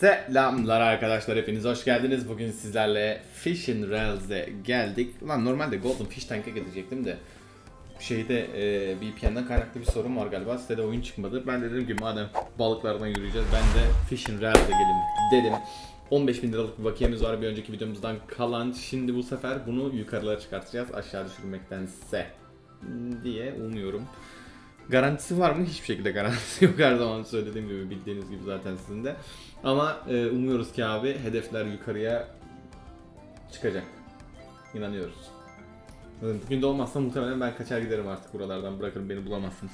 Selamlar arkadaşlar hepiniz hoş geldiniz. Bugün sizlerle Fishing Rails'e geldik. Ulan normalde Golden Fish Tank'e gidecektim de şeyde e, VPN'den kaynaklı bir sorun var galiba. Sitede oyun çıkmadı. Ben de dedim ki madem balıklardan yürüyeceğiz ben de Fishing Rails'e gelin dedim. 15 bin liralık bir bakiyemiz var bir önceki videomuzdan kalan. Şimdi bu sefer bunu yukarılara çıkartacağız aşağı düşürmektense diye umuyorum. Garantisi var mı? Hiçbir şekilde garantisi yok her zaman söylediğim gibi bildiğiniz gibi zaten sizin de. Ama e, umuyoruz ki abi hedefler yukarıya çıkacak. İnanıyoruz. Bugün de olmazsa muhtemelen ben kaçar giderim artık buralardan bırakırım beni bulamazsınız.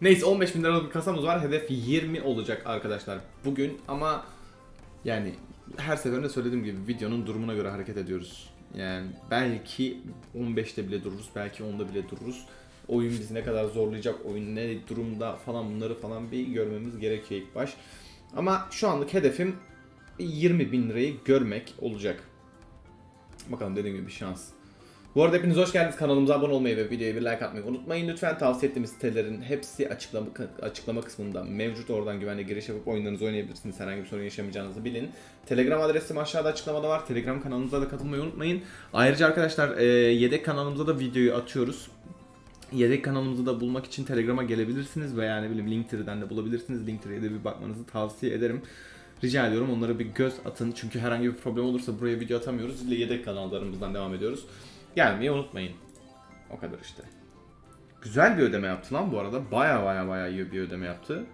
Neyse 15 bin liralık bir kasamız var. Hedef 20 olacak arkadaşlar bugün ama yani her seferinde söylediğim gibi videonun durumuna göre hareket ediyoruz. Yani belki 15'te bile dururuz, belki 10'da bile dururuz. Oyun bizi ne kadar zorlayacak, oyun ne durumda falan bunları falan bir görmemiz gerekiyor ilk baş. Ama şu anlık hedefim 20 bin lirayı görmek olacak. Bakalım dediğim gibi bir şans. Bu arada hepiniz hoş geldiniz. Kanalımıza abone olmayı ve videoya bir like atmayı unutmayın. Lütfen tavsiye ettiğimiz sitelerin hepsi açıklama, açıklama kısmında mevcut. Oradan güvenli giriş yapıp oyunlarınızı oynayabilirsiniz. Herhangi bir sorun yaşamayacağınızı bilin. Telegram adresim aşağıda açıklamada var. Telegram kanalımıza da katılmayı unutmayın. Ayrıca arkadaşlar e, yedek kanalımıza da videoyu atıyoruz. Yedek kanalımızı da bulmak için Telegram'a gelebilirsiniz veya ne bileyim Linktree'den de bulabilirsiniz. Linktree'ye de bir bakmanızı tavsiye ederim. Rica ediyorum onlara bir göz atın çünkü herhangi bir problem olursa buraya video atamıyoruz. Yedek kanallarımızdan devam ediyoruz. Gelmeyi unutmayın. O kadar işte. Güzel bir ödeme yaptı lan bu arada. Baya baya baya iyi bir ödeme yaptı.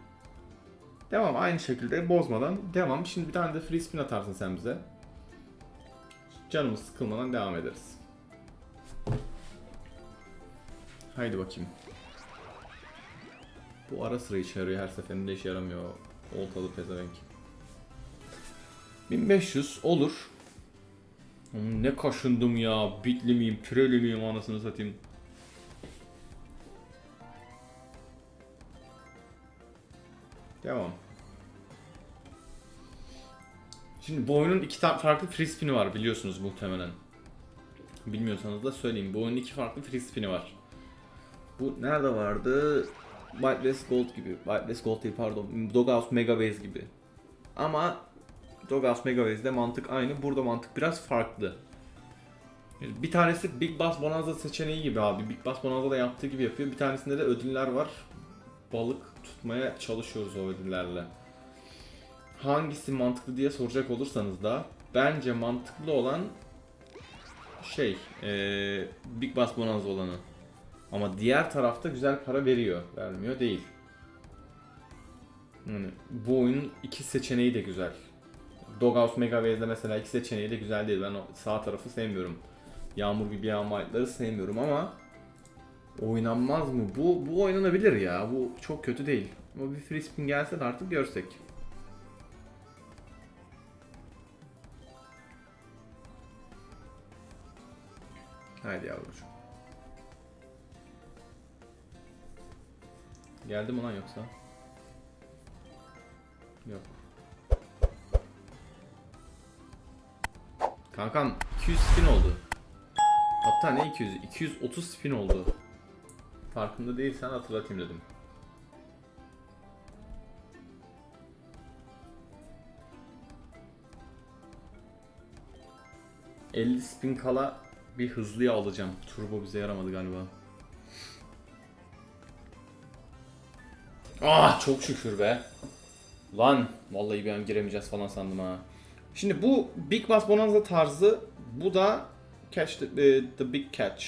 Devam aynı şekilde bozmadan devam. Şimdi bir tane de free spin atarsın sen bize. Canımız sıkılmadan devam ederiz. Haydi bakayım. Bu ara sıra işe yarıyor her seferinde işe yaramıyor. Oltalı pezevenk. 1500 olur. Ne kaşındım ya. Bitli miyim, pireli miyim anasını satayım. Devam. Şimdi bu oyunun iki farklı free spin'i var biliyorsunuz muhtemelen. Bilmiyorsanız da söyleyeyim. Bu oyunun iki farklı free spin'i var. Bu nerede vardı? Whitelist Gold gibi. Whitelist Gold değil pardon. Doghouse Mega Base gibi. Ama Doghouse Mega Base'de mantık aynı. Burada mantık biraz farklı. Bir tanesi Big Bass Bonanza seçeneği gibi abi. Big Bass Bonanza'da yaptığı gibi yapıyor. Bir tanesinde de ödüller var. Balık tutmaya çalışıyoruz o ödüllerle. Hangisi mantıklı diye soracak olursanız da bence mantıklı olan şey eee Big Bass Bonanza olanı. Ama diğer tarafta güzel para veriyor. Vermiyor değil. Yani bu oyunun iki seçeneği de güzel. Doghouse Mega Base'de mesela iki seçeneği de güzel değil. Ben sağ tarafı sevmiyorum. Yağmur gibi yağan white'ları sevmiyorum ama oynanmaz mı? Bu bu oynanabilir ya. Bu çok kötü değil. Ama bir free spin gelse de artık görsek. Haydi yavrucuğum. Geldi mi lan yoksa? Yok. Kankam 200 spin oldu. Hatta ne 200? 230 spin oldu. Farkında değilsen hatırlatayım dedim. ...50 spin kala bir hızlıya alacağım. Turbo bize yaramadı galiba. Ah çok şükür be. Lan vallahi bir an giremeyeceğiz falan sandım ha. Şimdi bu Big Bass Bonanza tarzı bu da Catch the, e, the Big Catch.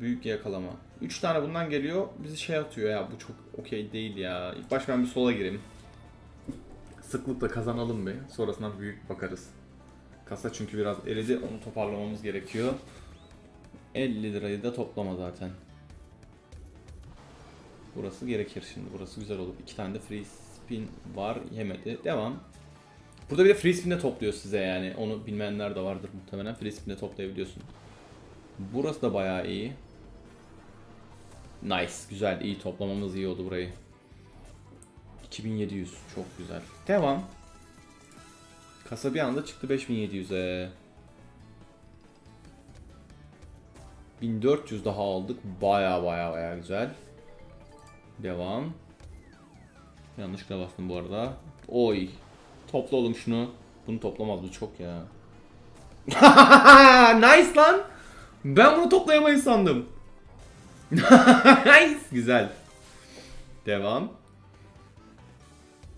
Büyük yakalama. 3 tane bundan geliyor. Bizi şey atıyor ya bu çok okey değil ya. İlk baş ben bir sola gireyim. Sıklıkla kazanalım bir. Sonrasında büyük bakarız. Kasa çünkü biraz eridi. Onu toparlamamız gerekiyor. 50 lirayı da toplama zaten. Burası gerekir şimdi. Burası güzel olur. İki tane de free spin var. Yemedi. Devam. Burada bir de free spin de topluyor size yani. Onu bilmeyenler de vardır muhtemelen. Free spin de toplayabiliyorsun. Burası da bayağı iyi. Nice. Güzel. iyi Toplamamız iyi oldu burayı. 2700. Çok güzel. Devam. Kasa bir anda çıktı 5700'e. 1400 daha aldık. Baya baya baya güzel. Devam. Yanlışlıkla bastım bu arada. Oy. Topla oğlum şunu. Bunu toplamaz bu çok ya. nice lan. Ben bunu toplayamayız sandım. nice. Güzel. Devam.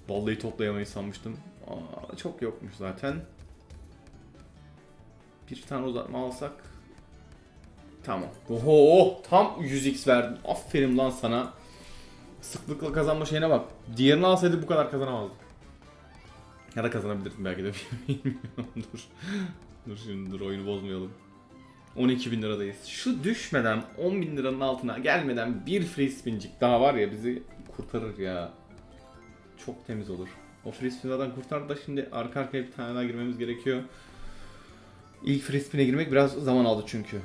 Vallahi toplayamayız sanmıştım. Aa, çok yokmuş zaten. Bir tane uzatma alsak. Tamam. Oho tam 100x verdin. Aferin lan sana. Sıklıkla kazanma şeyine bak. Diğerini alsaydı bu kadar kazanamazdık. Ya da kazanabilirdim belki de bilmiyorum. dur. Dur şimdi dur oyunu bozmayalım. 12 bin liradayız. Şu düşmeden 10 bin liranın altına gelmeden bir free spincik daha var ya bizi kurtarır ya. Çok temiz olur. O free spin zaten kurtardı da şimdi arka arkaya bir tane daha girmemiz gerekiyor. İlk free spin'e girmek biraz zaman aldı çünkü.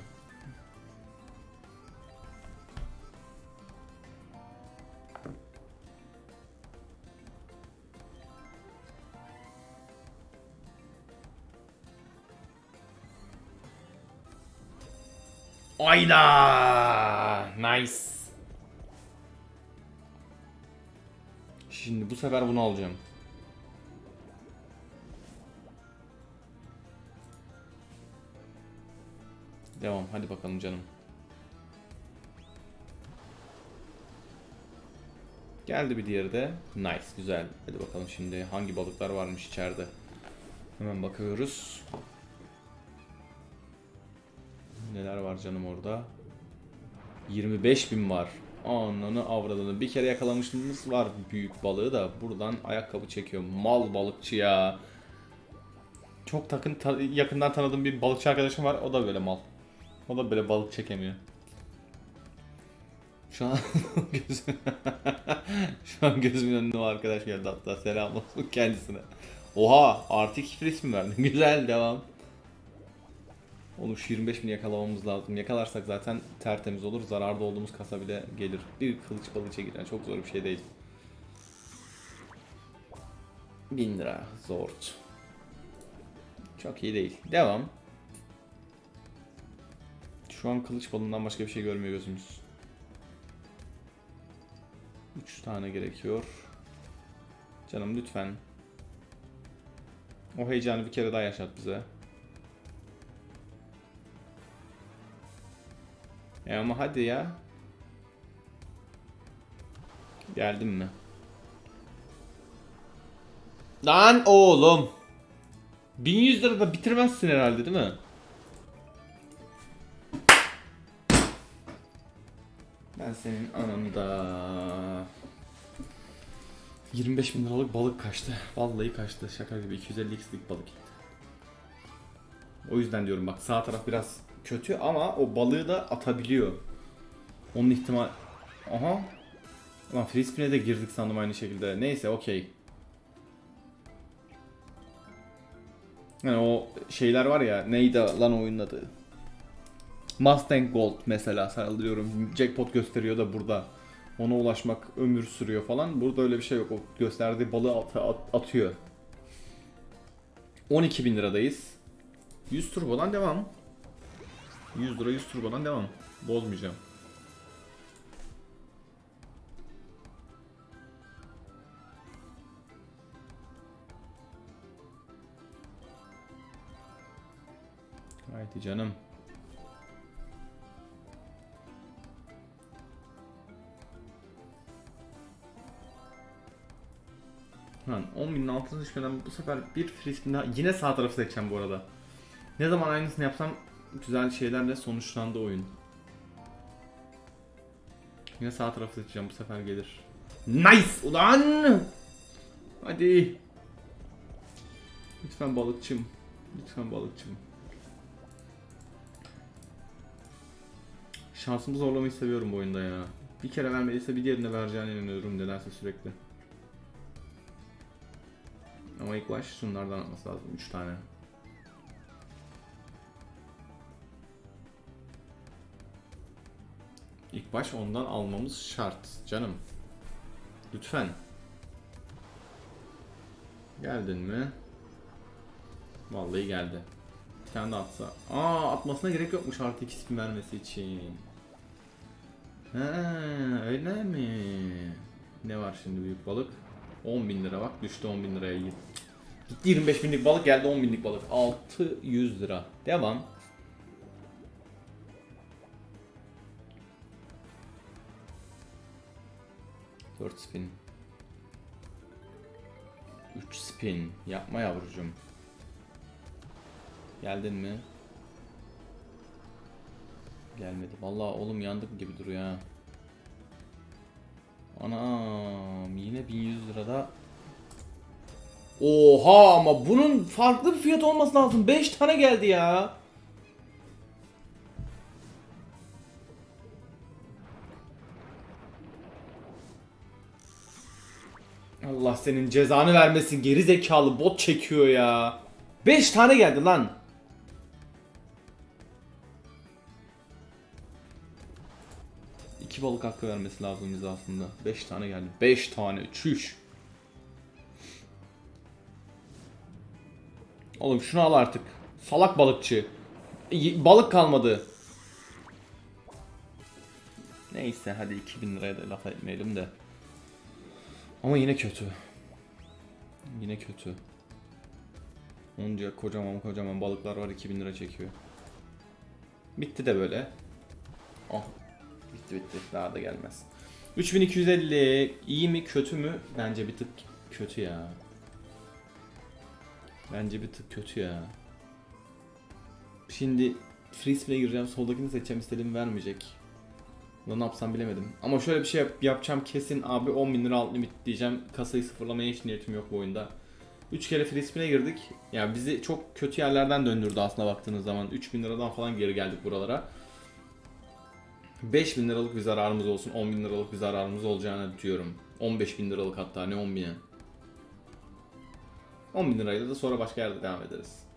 Ayda! Nice. Şimdi bu sefer bunu alacağım. Devam. Hadi bakalım canım. Geldi bir diğeri de. Nice. Güzel. Hadi bakalım şimdi hangi balıklar varmış içeride. Hemen bakıyoruz. Neler var canım orada? 25 bin var. Ananı avradını. Bir kere yakalamışlığımız var büyük balığı da. Buradan ayakkabı çekiyor. Mal balıkçı ya. Çok takın ta- yakından tanıdığım bir balıkçı arkadaşım var. O da böyle mal. O da böyle balık çekemiyor. Şu an gözüm... Şu an gözümün önünde o arkadaş geldi hatta selam olsun kendisine. Oha artık iki ismi verdin. Güzel devam. Şu 25 bin yakalamamız lazım. Yakalarsak zaten tertemiz olur. Zararda olduğumuz kasa bile gelir. Bir kılıç balığı çekilen çok zor bir şey değil. 1000 lira. Zort. Çok iyi değil. Devam. Şu an kılıç balığından başka bir şey görmüyor gözümüz. 3 tane gerekiyor. Canım lütfen. O heyecanı bir kere daha yaşat bize. E ama hadi ya. Geldin mi? Lan oğlum. 1100 lira da bitirmezsin herhalde değil mi? Ben senin ananı da... 25 bin liralık balık kaçtı. Vallahi kaçtı. Şaka gibi 250x'lik balık gitti. O yüzden diyorum bak sağ taraf biraz kötü ama o balığı da atabiliyor. Onun ihtimal... Aha. Lan free spin'e de girdik sandım aynı şekilde. Neyse okey. Yani o şeyler var ya neydi lan oyunun adı? Mustang Gold mesela sallıyorum. Jackpot gösteriyor da burada. Ona ulaşmak ömür sürüyor falan. Burada öyle bir şey yok. O gösterdiği balığı at- at- atıyor. 12 bin liradayız. 100 turbodan devam. 100 lira 100 turbodan devam. Bozmayacağım. Haydi canım. Lan 10 binin altına düşmeden bu sefer bir free daha yine sağ tarafı seçeceğim bu arada. Ne zaman aynısını yapsam güzel şeylerle sonuçlandı oyun. Yine sağ tarafı seçeceğim bu sefer gelir. Nice ulan! Hadi. Lütfen balıkçım. Lütfen balıkçım. Şansımı zorlamayı seviyorum bu oyunda ya. Bir kere vermediyse bir diğerine vereceğine inanıyorum nedense sürekli. Ama ilk baş şunlardan atması lazım. 3 tane. Baş ondan almamız şart canım. Lütfen. Geldin mi? Vallahi geldi. Bir tane de atsa. Aa atmasına gerek yokmuş artı 2 spin vermesi için. Ha öyle mi? Ne var şimdi büyük balık? 10 bin lira bak düştü 10 bin liraya gitti. Gitti 25 binlik balık geldi 10 binlik balık. 600 lira. Devam. Dört spin. 3 spin. Yapma yavrucuğum. Geldin mi? Gelmedi. Vallahi oğlum yandık gibi duruyor ha. Anam yine 1100 lirada. Oha ama bunun farklı bir fiyat olması lazım. 5 tane geldi ya. Allah senin cezanı vermesin. Geri zekalı bot çekiyor ya. 5 tane geldi lan. İki balık hakkı vermesi lazım bize aslında. 5 tane geldi. 5 tane. Çüş. Oğlum şunu al artık. Salak balıkçı. Balık kalmadı. Neyse hadi 2000 liraya da laf etmeyelim de. Ama yine kötü. Yine kötü. Onca kocaman kocaman balıklar var 2000 lira çekiyor. Bitti de böyle. Oh. Bitti bitti. Daha da gelmez. 3250 iyi mi kötü mü? Bence bir tık kötü ya. Bence bir tık kötü ya. Şimdi free spin'e gireceğim. Soldakini seçeceğim. istediğimi vermeyecek. Ne yapsam bilemedim. Ama şöyle bir şey yap- yapacağım kesin abi 10 bin lira alt limit diyeceğim. Kasayı sıfırlamaya hiç niyetim yok bu oyunda. 3 kere free girdik. Yani bizi çok kötü yerlerden döndürdü aslında baktığınız zaman. 3 bin liradan falan geri geldik buralara. 5 bin liralık bir zararımız olsun, 10 bin liralık bir zararımız olacağını diyorum. 15 bin liralık hatta ne 10 bine. 10 bin lirayla da sonra başka yerde devam ederiz.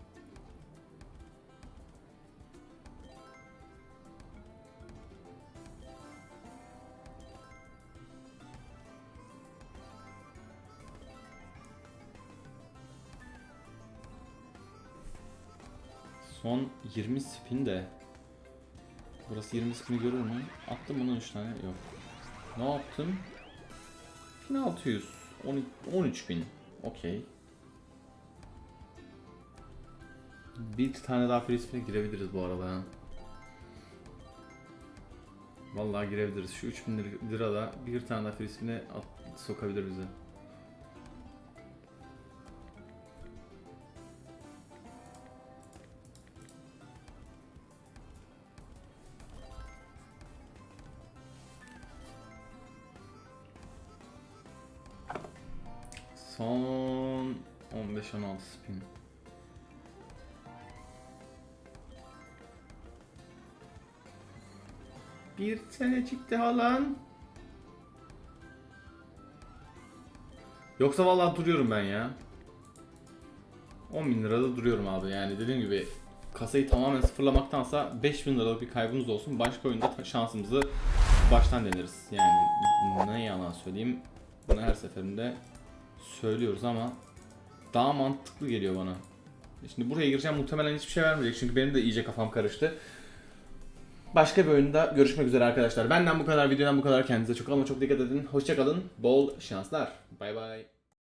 20 spin de Burası 20 spin görür mü? Attım bunun 3 tane yok. Ne yaptım? 1600 12 13000 Okey. Bir tane daha free spin'e girebiliriz bu arada ha. Vallahi girebiliriz. Şu 3000 lir- lira da bir tane daha free spin'e sokabilir bizi. Son 15-16 spin. Bir tane çıktı halan. Yoksa vallahi duruyorum ben ya. 10 bin lirada duruyorum abi yani dediğim gibi kasayı tamamen sıfırlamaktansa 5000 liralık bir kaybımız olsun. Başka oyunda şansımızı baştan deneriz. Yani ne yalan söyleyeyim. Bunu her seferinde söylüyoruz ama daha mantıklı geliyor bana. Şimdi buraya gireceğim muhtemelen hiçbir şey vermeyecek çünkü benim de iyice kafam karıştı. Başka bir oyunda görüşmek üzere arkadaşlar. Benden bu kadar, videodan bu kadar. Kendinize çok ama çok dikkat edin. Hoşçakalın. Bol şanslar. Bay bay.